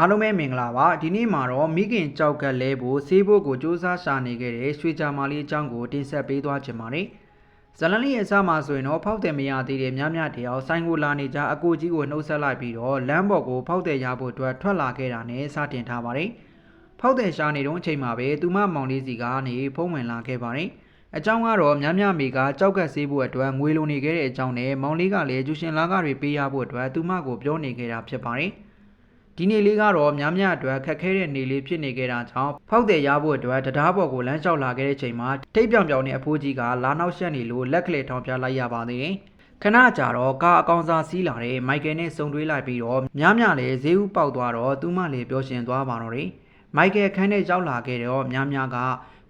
အားလုံးပဲမင်္ဂလာပါဒီနေ့မှာတော့မိခင်ကြောက်ကလဲဖို့ဆေးဖို့ကိုစူးစမ်းရှာနေခဲ့တဲ့ရွှေကြမာလေးအကြောင်းကိုတင်ဆက်ပေးသွားချင်ပါတယ်ဇလန်လေးရဲ့အစမှာဆိုရင်တော့ဖောက်တယ်မရသေးတဲ့များများတယောက်ဆိုင်ကိုလာနေကြအကိုကြီးကိုနှုတ်ဆက်လိုက်ပြီးတော့လမ်းပေါ်ကိုဖောက်တယ်ရဖို့အတွက်ထွက်လာခဲ့တာနဲ့စတင်ထားပါတယ်ဖောက်တယ်ရှာနေတော့အချိန်မှာပဲသူမမောင်လေးစီကနေဖုံးဝင်လာခဲ့ပါတယ်အကြောင်းကတော့များများမိကကြောက်ကက်ဆေးဖို့အတွက်ငွေလိုနေခဲ့တဲ့အကြောင်းနဲ့မောင်လေးကလည်းကျူရှင်လာကတွေပေးရဖို့အတွက်သူမကိုပြောနေခဲ့တာဖြစ်ပါတယ်။ ဒီနေ့လေးကတော့များများအတွက်ခက်ခဲတဲ့နေ့လေးဖြစ်နေခဲ့တာကြောင့်ဖောက်တယ်ရဖို့အတွက်တရားပေါ်ကိုလမ်းလျှောက်လာခဲ့တဲ့ချိန်မှာထိပ်ပြောင်ပြောင်နဲ့အဖိုးကြီးကလာနောက်ရှက်နေလို့လက်ကလေးထောင်ပြလိုက်ရပါသေးတယ်။ခဏကြာတော့ကားအကောင်စားစီးလာတဲ့မိုက်ကယ်နဲ့စုံတွေးလိုက်ပြီးတော့များများလည်းဈေးဥပေါက်သွားတော့သူမလည်းပြောရှင်သွားပါတော့တယ်။မိုက်ကယ်ခန်းထဲရောက်လာခဲ့တော့များများက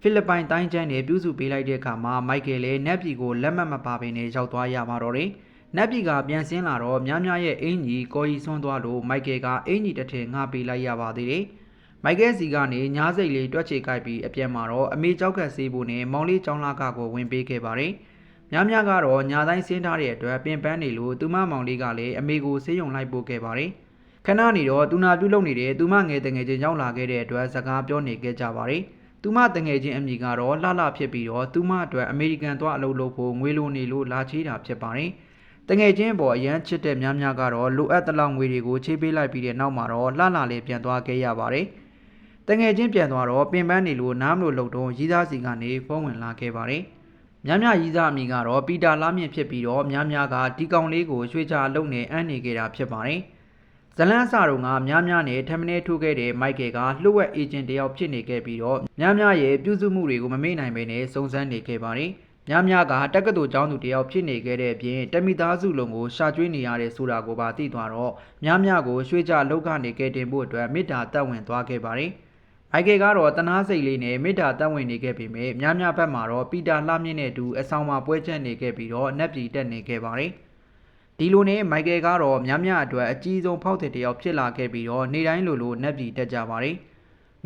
ဖိလစ်ပိုင်တိုင်းချမ်းနဲ့ပြုစုပေးလိုက်တဲ့အခါမှာမိုက်ကယ်လည်းနက်ပြည်ကိုလက်မှတ်မပါဘဲနဲ့ရောက်သွားရပါတော့တယ်။ နက်ပြည်ကပြန်ဆင်းလာတော့များများရဲ့အင်ကြီးကော်ရီဆွန်းသွားလို့မိုက်ကယ်ကအင်ကြီးတစ်ထည်ငှားပေးလိုက်ရပါသေးတယ်။မိုက်ကယ်စီကနေညားစိတ်လေးတွက်ချေကိုက်ပြီးအပြန်မှာတော့အမေကြောက်ကဆေးဖို့နဲ့မောင်လေးကျောင်းလာကကိုဝင်ပေးခဲ့ပါတယ်။များများကတော့ညာတိုင်းဆင်းထားတဲ့အတွက်ပင်ပန်းနေလို့သူမမောင်လေးကလည်းအမေကိုဆေးရုံလိုက်ပို့ခဲ့ပါတယ်။ခဏနေတော့သူနာပြုလုပ်နေတဲ့သူမငယ်တငယ်ချင်းရောက်လာခဲ့တဲ့အတွက်စကားပြောနေခဲ့ကြပါတယ်။သူမတငယ်ချင်းအမိကတော့လှလှဖြစ်ပြီးတော့သူမအတွက်အမေရိကန်သွားအလုပ်လုပ်ဖို့ငွေလိုနေလို့လာချေးတာဖြစ်ပါတယ်။ တငယ်ချင်းပေါ်အရန်ချစ်တဲ့များများကတော့လိုအပ်တဲ့လောက်ငွေတွေကိုချေးပေးလိုက်ပြီးတဲ့နောက်မှာတော့လှလှလေးပြန်သွားခဲ့ရပါတယ်။တငယ်ချင်းပြန်သွားတော့ပင်ပန်းနေလို့နားမလို့လုံတော့ရီးသားစီကနေဖုန်းဝင်လာခဲ့ပါတယ်။များများရီးသားအမိကတော့ပီတာလာမြင့်ဖြစ်ပြီးတော့များများကဒီကောင်လေးကိုရွှေချအလုပ်နဲ့အမ်းနေခဲ့တာဖြစ်ပါတယ်။ဇလန်းအစတုန်းကများများနဲ့ထမင်းထိုးခဲ့တဲ့မိုက်ကယ်ကလှုပ်ဝက်အေဂျင့်တယောက်ဖြစ်နေခဲ့ပြီးတော့များများရဲ့ပြုစုမှုတွေကိုမမေ့နိုင်ဘဲနဲ့စုံစမ်းနေခဲ့ပါတယ်။ များများကတက္ကသိုလ်ကျောင်းသူတယောက်ဖြစ်နေခဲ့တဲ့အပြင်တမိသားစုလုံးကိုရှာကျွေးနေရတဲ့ဆိုတာကိုပါသိသွားတော့များများကိုရွှေ့ကြလောက်ကနေကယ်တင်ဖို့အတွက်မေတ္တာတက်ဝင်သွားခဲ့ပါတယ်။မိုက်ကယ်ကတော့တနာစိတ်လေးနဲ့မေတ္တာတက်ဝင်နေခဲ့ပေမဲ့များများဘက်မှာတော့ပီတာလှမြင့်နဲ့အတူအဆောင်မှာပွဲချက်နေခဲ့ပြီးတော့နက်ပြည်တက်နေခဲ့ပါတယ်။ဒီလိုနဲ့မိုက်ကယ်ကတော့များများအတွက်အကြီးဆုံးဖောက်တဲ့တယောက်ဖြစ်လာခဲ့ပြီးတော့နေတိုင်းလိုလိုနက်ပြည်တက်ကြပါတယ်။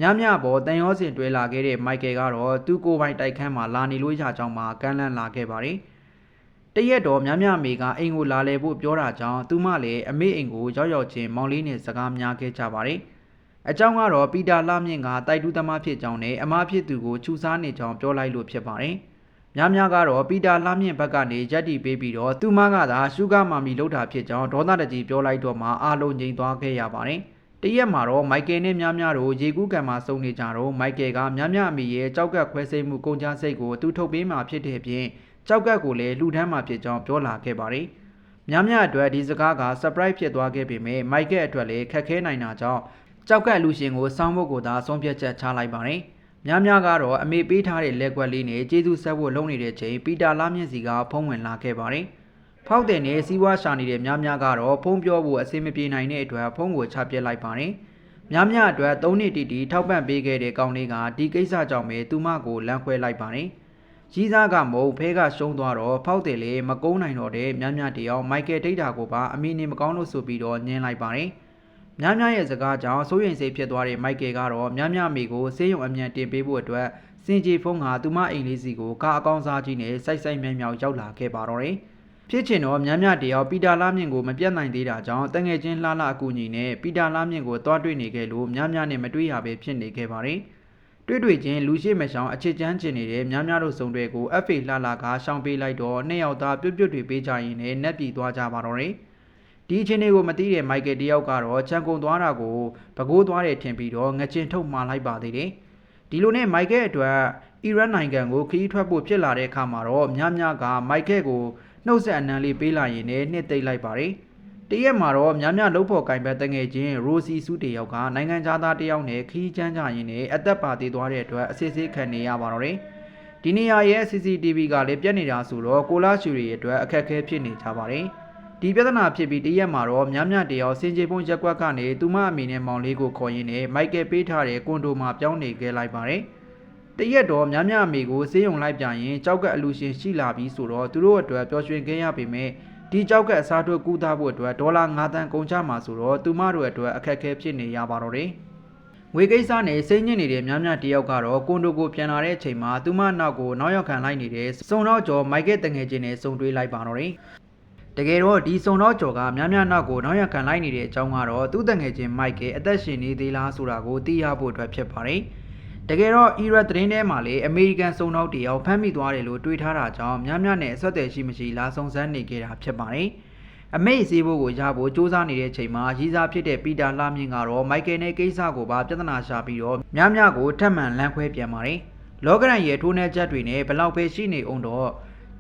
များများပေါ်တန်ရောစင်တွဲလာခဲ့တဲ့မိုက်ကယ်ကတော့သူ့ကိုယ်ပိုင်တိုက်ခန်းမှာလာနေလို့ရကြောင်းမှာကမ်းလှမ်းလာခဲ့ပါတယ်။တရက်တော့များများမေကအိမ်ကိုလာလဲဖို့ပြောတာကြောင့်သူမလည်းအမေအိမ်ကိုရောက်ရောက်ချင်းမောင်လေးနဲ့စကားများခဲ့ကြပါတယ်။အကြောင်းကတော့ပီတာလာမြင့်ကတိုက်တူးသမားဖြစ်ကြောင်းနဲ့အမဖြစ်သူကိုချူစားနေကြောင်းပြောလိုက်လို့ဖြစ်ပါတယ်။များများကတော့ပီတာလှမြင့်ဘက်ကနေရက်တီပေးပြီးတော့သူမကသာရှုဂါမာမီလောက်တာဖြစ်ကြောင်းဒေါသတကြီးပြောလိုက်တော့မှအားလုံးငြိမ်သွားခဲ့ရပါတယ်။ တရက်မှာတော့မိုက်ကယ်နဲ့များများတို့ရေကူးကံမှာစုံနေကြတော့မိုက်ကယ်ကများများအမိရဲ့ကြောက်ကက်ခွဲစိတ်မှုကုန်ကြစိတ်ကိုသူထုတ်ပေးမှဖြစ်တဲ့အပြင်ကြောက်ကက်ကိုလည်းလူထမ်းမှဖြစ်ကြောင်းပြောလာခဲ့ပါတယ်။များများအတွက်ဒီစကားက surprise ဖြစ်သွားခဲ့ပေမဲ့မိုက်ကယ်အတွက်လည်းခက်ခဲနိုင်တာကြောင့်ကြောက်ကက်လူရှင်ကိုစောင်းဖို့ကိုသာဆုံးဖြတ်ချက်ချလိုက်ပါတယ်။များများကတော့အမေပေးထားတဲ့လက်ကွက်လေးနဲ့ကျေးဇူးဆက်ဖို့လုပ်နေတဲ့ချိန်ပီတာလာမြင့်စီကဖုံးဝင်လာခဲ့ပါတယ်။ ဖောက်တယ်နဲ့စီးပွားရှာနေတဲ့များများကတော့ဖုံးပြောဖို့အဆင်မပြေနိုင်တဲ့အတွက်ဖုံးကိုချပြစ်လိုက်ပါတယ်။များများအတွက်၃နှစ်တီတီထောက်ပံ့ပေးခဲ့တဲ့ကောင်လေးကဒီကိစ္စကြောင့်ပဲသူမကိုလမ်းခွဲလိုက်ပါတယ်။ကြီးစားကမုံဖဲကရှုံးသွားတော့ဖောက်တယ်လေမကုန်းနိုင်တော့တဲ့များများတယောက်မိုက်ကယ်ဒိတ်တာကိုပါအမီနေမကောင်းလို့ဆိုပြီးတော့ညင်းလိုက်ပါတယ်။များများရဲ့စကားကြောင့်စိုးရိမ်စိတ်ဖြစ်သွားတဲ့မိုက်ကယ်ကတော့များများမိကိုဆေးရုံအမြန်တင်ပေးဖို့အတွက်စင်ကြီးဖုန်းကသူမအိမ်လေးစီကိုကားအကောင်းစားကြီးနဲ့စိုက်စိုက်မြိုင်မြောင်ရောက်လာခဲ့ပါတော့တယ်။ ဖြစ်ချင်တော့များများတယောက်ပီတာလာမြင့်ကိုမပြတ်နိုင်သေးတာကြောင့်တငယ်ချင်းလှလှအကူညီနဲ့ပီတာလာမြင့်ကိုတွားတွေ့နေခဲ့လို့များများနဲ့မတွေ့ရပဲဖြစ်နေခဲ့ပါတယ်။တွေ့တွေ့ချင်းလူရှိမရှောင်အချစ်ချမ်းကျင်နေတဲ့များများတို့စုံတွေကိုအဖေလှလှကရှောင်ပေးလိုက်တော့နှစ်ယောက်သားပြုတ်ပြုတ်တွေပေးကြရင်လည်းနက်ပြည်သွားကြပါတော့တယ်။ဒီအချင်းတွေကိုမသိတဲ့မိုက်ကယ်တယောက်ကတော့ချန်ကုန်သွားတာကိုပကိုးသွားတယ်ထင်ပြီးတော့ငကျင်ထုတ်မှားလိုက်ပါသေးတယ်။ဒီလိုနဲ့မိုက်ကယ်အတွက်အီရတ်နိုင်ငံကိုခရီးထွက်ဖို့ဖြစ်လာတဲ့အခါမှာတော့များများကမိုက်ကယ်ကို နှုတ်ဆက်အနံလေးပေးလာရင်လည်းနှစ်သိမ့်လိုက်ပါတယ်။တရက်မှာတော့များများလှုပ်ဖို့ကင်ဘက်တငယ်ချင်းရိုစီစုတယောက်ကနိုင်ငံသားတယောက်နဲ့ခီးချမ်းကြရင်လည်းအသက်ပါသေးသွားတဲ့အတွက်အစစ်စစ်ခံနေရပါတော့တယ်။ဒီနေရာရဲ့ CCTV ကလည်းပြက်နေတာဆိုတော့ကိုလာရှူရီအတွက်အခက်အခဲဖြစ်နေကြပါတယ်။ဒီပြဿနာဖြစ်ပြီးတရက်မှာတော့များများတယောက်စင်ကြေပုံရက်ကွက်ကနေသူမအမိနဲ့မောင်လေးကိုခေါ်ရင်းနဲ့မိုက်ကယ်ပေးထားတဲ့ကွန်ဒိုမှာပြောင်းနေခဲ့လိုက်ပါတယ်။ တရက်တော့များများအမိကိုစေးရုံလိုက်ပြရင်ကြောက်ကက်အလူရှင်ရှိလာပြီဆိုတော့သူတို့အတွက်ပျော်ရွှင်ခဲ့ရပေမဲ့ဒီကြောက်ကက်အစားထိုးကူးသားဖို့အတွက်ဒေါ်လာ9တန်းကုန်ချမှာဆိုတော့သူမတို့အတွက်အခက်အခဲဖြစ်နေရပါတော့တယ်။ငွေကိစ္စနဲ့စိတ်ညစ်နေတဲ့များများတယောက်ကတော့ကွန်ဒိုကိုပြန်လာတဲ့အချိန်မှာသူမနောက်ကိုနောက်ရောက်ခံလိုက်နေတဲ့စုံတော့ကျော်မိုက်ကယ်တငယ်ချင်းနဲ့စုံတွေးလိုက်ပါတော့တယ်။တတကယ်တော့ဒီစုံတော့ကျော်ကများများနောက်ကိုနောက်ရခံလိုက်နေတဲ့အကြောင်းကတော့သူ့တငယ်ချင်းမိုက်ကယ်အသက်ရှင်နေသေးလားဆိုတာကိုသိရဖို့အတွက်ဖြစ်ပါတယ်။ တကယ်တော့အီရတ်သတင်းထဲမှာလေအမေရိကန်စုံတော့တယောက်ဖမ်းမိသွားတယ်လို့တွေးထားတာကြောင့်များများနဲ့အဆက်အသွယ်ရှိမရှိလာစုံစမ်းနေကြတာဖြစ်ပါတယ်။အမေ့စေးဖို့ကိုရဖို့စ조사နေတဲ့အချိန်မှာရီးစားဖြစ်တဲ့ပီတာလာမြင့်ကတော့မိုက်ကယ်နဲ့ကိစ္စကိုပါပြဿနာရှာပြီးတော့များများကိုထပ်မံလမ်းခွဲပြန်ပါတယ်။လောကရန်ရဲ့ထိုးနှက်ချက်တွေနဲ့ဘလောက်ပဲရှိနေအောင်တော့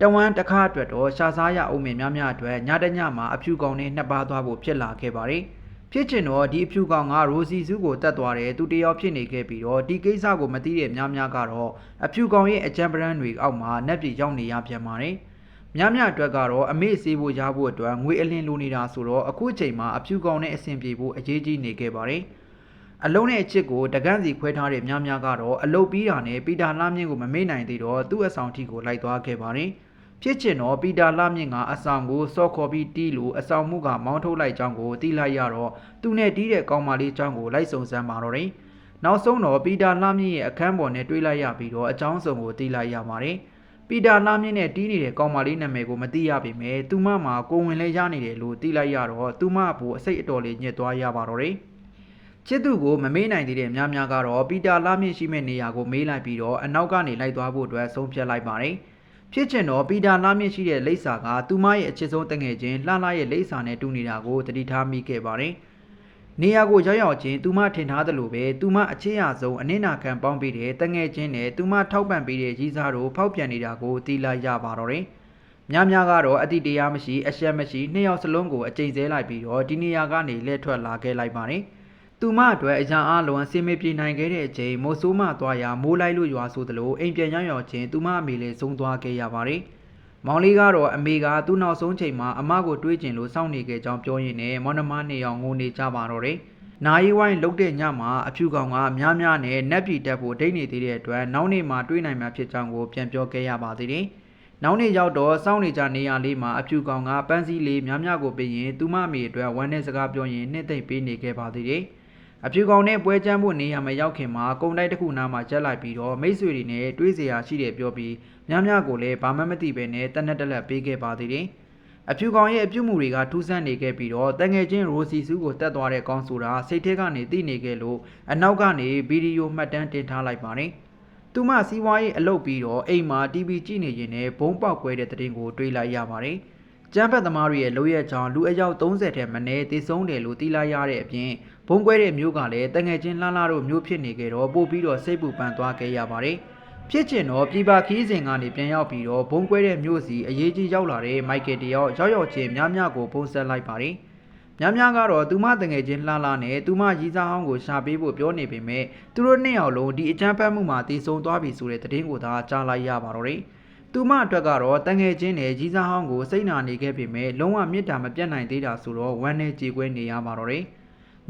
တဝမ်းတစ်ခါအတွက်တော့ရှာစားရအောင်မြင်များများအတွက်ညတညမှာအဖြူကောင်နဲ့နှစ်ပါးသွားဖို့ဖြစ်လာခဲ့ပါတယ်။ ဖြစ်ချင်တော့ဒီအဖြူကောင်ကရိုစီစုကိုတတ်သွားတယ်သူတယောက်ဖြစ်နေခဲ့ပြီးတော့ဒီကိစ္စကိုမသိတဲ့များများကတော့အဖြူကောင်ရဲ့အကြံပရန်တွေအောက်မှာနှက်ပြေရောက်နေရပြန်ပါတယ်။များများအတွက်ကတော့အမေ့စေးဖို့ရဖို့အတွက်ငွေအလင်းလိုနေတာဆိုတော့အခုချိန်မှာအဖြူကောင်နဲ့အဆင်ပြေဖို့အရေးကြီးနေခဲ့ပါတယ်။အလုံးနဲ့အချစ်ကိုတကန့်စီခွဲထားတဲ့များများကတော့အလုတ်ပြီးတာနဲ့ပီတာလာမြင့်ကိုမမေ့နိုင်သေးတော့သူ့အဆောင်ထိကိုလိုက်သွားခဲ့ပါတယ်။ ဖြစ်ချင်တော့ပီတာလာမြင့်ကအဆောင်ကိုစော့ခေါ်ပြီးတီးလို့အဆောင်မှုကမောင်းထုတ်လိုက်ကြောင်းကိုတီးလိုက်ရတော့သူနဲ့တီးတဲ့ကောင်မလေးကြောင်းကိုလိုက်စုံစမ်းပါတော့တယ်။နောက်ဆုံးတော့ပီတာလာမြင့်ရဲ့အခန်းပေါ်နဲ့တွေးလိုက်ရပြီးတော့အကြောင်းစုံကိုတီးလိုက်ရပါတယ်။ပီတာလာမြင့်နဲ့တီးနေတဲ့ကောင်မလေးနာမည်ကိုမသိရပေမဲ့သူမမှာကိုဝင်လဲရနေတယ်လို့တီးလိုက်ရတော့သူမအဖို့အစိတ်အတော်လေးညစ်သွားရပါတော့တယ်။ချစ်သူကိုမမေးနိုင်သေးတဲ့များများကတော့ပီတာလာမြင့်ရှိမဲ့နေရာကိုမေးလိုက်ပြီးတော့အနောက်ကနေလိုက်သွားဖို့အတွက်ဆုံးဖြတ်လိုက်ပါတယ်။ ဖြစ်ချင်တော့ပီတာလာမြင့်ရှိတဲ့လိပ်စာကသူမရဲ့အချစ်ဆုံးတငယ်ချင်းလှလှရဲ့လိပ်စာနဲ့တူနေတာကိုသတိထားမိခဲ့ပါတယ်။နေရာကိုရောက်ရောက်ချင်းသူမထင်ထားသလိုပဲသူမအချစ်ရဆုံးအနစ်နာခံပေါင်းပြီးတဲ့တငယ်ချင်းနဲ့သူမထောက်ပံ့ပေးတဲ့ကြီးစားတို့ဖောက်ပြန်နေတာကိုသိလိုက်ရပါတော့တယ်။များများကတော့အတိတရားမရှိအရှက်မရှိနှစ်ယောက်စလုံးကိုအကျိန်ဆဲလိုက်ပြီးတော့ဒီနေရာကနေလှည့်ထွက်လာခဲ့လိုက်ပါတယ်။ သူမအတွက်အရာအလုံးအစင်မပြေနိုင်ခဲ့တဲ့အချိန်မိုးဆိုးမသွားရာမိုးလိုက်လို့ရွာဆိုသလိုအိမ်ပြန်ရောက်ရောက်ချင်းသူမအမေလည်းဆုံးသွားခဲ့ရပါတယ်။မောင်လေးကတော့အမေကသူ့နောက်ဆုံးချိန်မှာအမကိုတွေးကျင်လို့စောင့်နေခဲ့ကြောင်းပြောရင်းနဲ့မောင်နှမနေအောင်ငိုနေကြပါတော့တယ်။နာယီဝိုင်းလုတ်တဲ့ညမှာအဖြူကောင်ကများများနဲ့နက်ပြည်တက်ဖို့ဒိတ်နေသေးတဲ့အတွက်နောက်နေ့မှာတွေးနိုင်မှာဖြစ်ကြောင်းကိုပြန်ပြောခဲ့ရပါသေးတယ်။နောက်နေ့ရောက်တော့စောင့်နေကြနေရလေးမှာအဖြူကောင်ကပန်းစည်းလေးများများကိုပေးရင်သူမအမေအတွက်ဝမ်းနဲ့စကားပြောရင်နှစ်သိမ့်ပေးနေခဲ့ပါသေးတယ်။ အပြူကောင်နဲ့ပွဲချမ်းဖို့နေရာမရောက်ခင်မှာကုံတိုက်တစ်ခုနားမှာရက်လိုက်ပြီးတော့မိတ်ဆွေတွေနဲ့တွေးစရာရှိတယ်ပြောပြီးများများကိုလည်းဘာမှမသိဘဲနဲ့တနက်တလက်ပေးခဲ့ပါသေးတယ်။အပြူကောင်ရဲ့အပြုမှုတွေကထူးဆန်းနေခဲ့ပြီးတော့တငယ်ချင်းရိုစီစုကိုတတ်သွားတဲ့ကောင်းဆိုတာစိတ်ထဲကနေသိနေခဲ့လို့အနောက်ကနေဗီဒီယိုမှတ်တမ်းတင်ထားလိုက်ပါတယ်။သူမစီးပွားရေးအလုပ်ပြီးတော့အိမ်မှာ TV ကြည့်နေရင်လည်းဘုံပေါက်ကွဲတဲ့တဲ့တင်ကိုတွေးလိုက်ရပါတယ်။ကျမ်းဖက်သမားတွေရဲ့လိုရက်ကြောင့်လူအယောက်30ထဲမနည်းသေဆုံးတယ်လို့သိလိုက်ရတဲ့အပြင် ဘုံကွဲတဲ့မျိုးကလည်းတငယ်ချင်းလှလှတို့မျိုးဖြစ်နေကြတော့ပို့ပြီးတော့စိတ်ပူပန်သွားခဲ့ရပါတယ်။ဖြစ်ချင်တော့ပြည်ပခီးစဉ်ကနေပြန်ရောက်ပြီးတော့ဘုံကွဲတဲ့မျိုးစီအရေးကြီးရောက်လာတဲ့မိုက်ကယ်တယောက်ရောက်ရောက်ချင်းများများကိုပုံဆက်လိုက်ပါတယ်။များများကတော့သူမတငယ်ချင်းလှလှနဲ့သူမရီးစားဟောင်းကိုရှာပေးဖို့ပြောနေပေမဲ့သူတို့နှစ်ယောက်လုံးဒီအကြမ်းဖက်မှုမှာတည်ဆုံသွားပြီဆိုတဲ့သတင်းကိုသာကြားလိုက်ရပါတော့တယ်။သူမအတွက်ကတော့တငယ်ချင်းနဲ့ကြီးစားဟောင်းကိုစိတ်နာနေခဲ့ပေမဲ့လုံးဝမေတ္တာမပြတ်နိုင်သေးတာဆိုတော့ဝမ်းနဲ့ကြေကွဲနေရမှာတော့တယ်။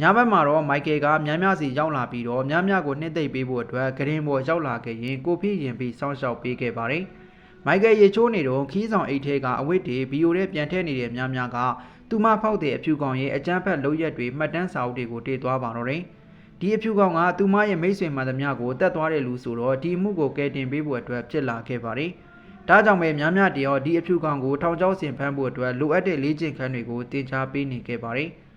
ညဘက်မှာတော့မိုက်ကယ်ကများများစီရောက်လာပြီးတော့များများကိုနှိမ့်သိပ်ပေးဖို့အတွက်ဂရင်ပေါ်ရောက်လာခဲ့ရင်ကိုဖိရင်ပြီးစောင့်ရှောက်ပေးခဲ့ပါတယ်။မိုက်ကယ်ရေချိုးနေတော့ခီးဆောင်အိတ်ထဲကအဝတ်တွေဗီယိုထဲပြန်ထည့်နေတဲ့များများကသူမဖောက်တဲ့အဖြူကောင်ရဲ့အကြမ်းဖက်လုပ်ရက်တွေမှတ်တမ်းစာအုပ်တွေကိုတေးသွားပါတော့တယ်။ဒီအဖြူကောင်ကသူမရဲ့မိတ်ဆွေမှန်သမျှကိုတတ်သွားတဲ့လူဆိုတော့ဒီမှုကိုကယ်တင်ပေးဖို့အတွက်ဖြစ်လာခဲ့ပါတယ်။ဒါကြောင့်ပဲများများတရောဒီအဖြူကောင်ကိုထောင်ချောက်ဆင်ဖမ်းဖို့အတွက်လိုအပ်တဲ့လေ့ကျင့်ခန်းတွေကိုတင် जा ပေးနေခဲ့ပါတယ်။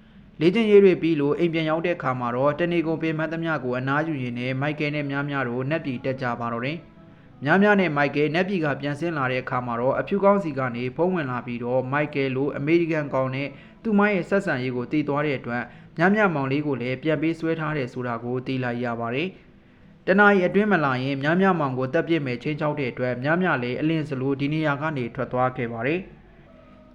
လေ့ကျင့်ရေးတွေပြီးလို့အိမ်ပြန်ရောက်တဲ့အခါမှာတော့တနေကုန်ပင်မသမျှကိုအနားယူရင်းနဲ့မိုက်ကယ်နဲ့များများတို့နှက်ပြည်တက်ကြပါတော့တယ်။များများနဲ့မိုက်ကယ်နှက်ပြည်ကပြန်ဆင်းလာတဲ့အခါမှာတော့အဖြူကောင်စီကနေဖုံးဝင်လာပြီးတော့မိုက်ကယ်လိုအမေရိကန်ကောင်နဲ့သူမရဲ့ဆက်ဆံရေးကိုတည်သွားတဲ့အတွက်များများမောင်လေးကိုလည်းပြန်ပေးဆွဲထားတယ်ဆိုတာကိုသိလိုက်ရပါတယ်။တနအီအတွင်းမလာရင်များများမောင်ကိုတက်ပြစ်မယ်ချင်းချောက်တဲ့အတွက်များများလေးအလင်းစလိုဒီနေရာကနေထွက်သွားခဲ့ပါတယ်။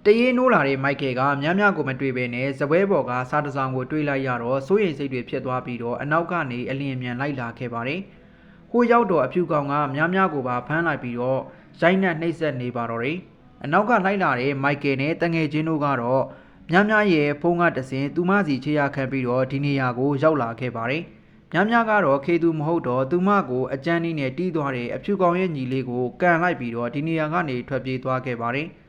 တရေနိုးလာတဲ့မိုက်ကယ်ကများများကိုမတွေ့ဘဲနဲ့ဇပွဲပေါ်ကစားတစောင်းကိုတွေးလိုက်ရတော့စိုးရိမ်စိတ်တွေဖြစ်သွားပြီးတော့အနောက်ကနေအလင်းမြန်လိုက်လာခဲ့ပါတယ်။ဟိုရောက်တော့အဖြူကောင်ကများများကိုပါဖမ်းလိုက်ပြီးတော့ရိုက်နှက်နှိပ်စက်နေပါတော့တယ်။အနောက်ကလိုက်လာတဲ့မိုက်ကယ်နဲ့တငယ်ချင်းတို့ကတော့များများရဲ့ဖုန်းကတစင်သူမစီချေရခံပြီးတော့ဒီနေရာကိုရောက်လာခဲ့ပါတယ်။များများကတော့ခေသူမဟုတ်တော့သူမကိုအကြမ်းနည်းနဲ့တီးသွားတဲ့အဖြူကောင်ရဲ့ညီလေးကိုကန်လိုက်ပြီးတော့ဒီနေရာကနေထွက်ပြေးသွားခဲ့ပါတယ်။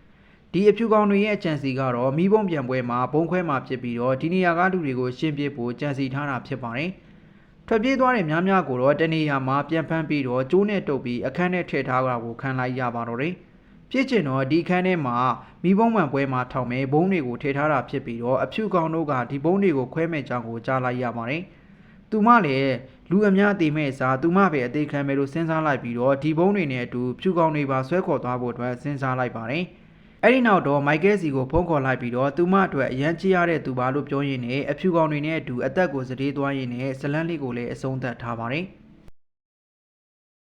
ဒီအဖြူကောင်တွေရဲ့အကြံစီကတော့မိဘုံပြန်ပွဲမှာဘုံခွဲမှာဖြစ်ပြီးတော့ဒီနေရာကလူတွေကိုရှင်းပြဖို့ကြံစီထားတာဖြစ်ပါတယ်။ထွက်ပြေးသွားတဲ့များများကိုတော့တနေရာမှာပြန်ဖမ်းပြီးတော့ကျိုးနဲ့တုပ်ပြီးအခန်းထဲထည့်ထားတာကိုခံလိုက်ရပါတော့တယ်။ဖြစ်ချင်တော့ဒီခန်းထဲမှာမိဘုံမှန်ပွဲမှာထောင်မဲ့ဘုံတွေကိုထည့်ထားတာဖြစ်ပြီးတော့အဖြူကောင်တို့ကဒီဘုံတွေကိုခွဲမဲ့ကြောင်းကိုကြားလိုက်ရပါတယ်။သူမလည်းလူအများအသေးမဲ့အစားသူမပဲအသေးခံမယ်လို့စဉ်းစားလိုက်ပြီးတော့ဒီဘုံတွေနဲ့အတူဖြူကောင်တွေပါဆွဲခေါ်သွားဖို့အတွက်စဉ်းစားလိုက်ပါတယ်။ အဲ့ဒီနောက်တော့မိုက်ကယ်စီကိုဖုန်းခေါ်လိုက်ပြီးတော့သူမအတွက်အရန်ချရတဲ့သူပါလို့ပြောရင်းနဲ့အဖြူကောင်တွေနဲ့အတူအသက်ကိုစတေးသွားရင်းနဲ့ဇလန်းလေးကိုလည်းအဆုံးသတ်ထားပါတယ်။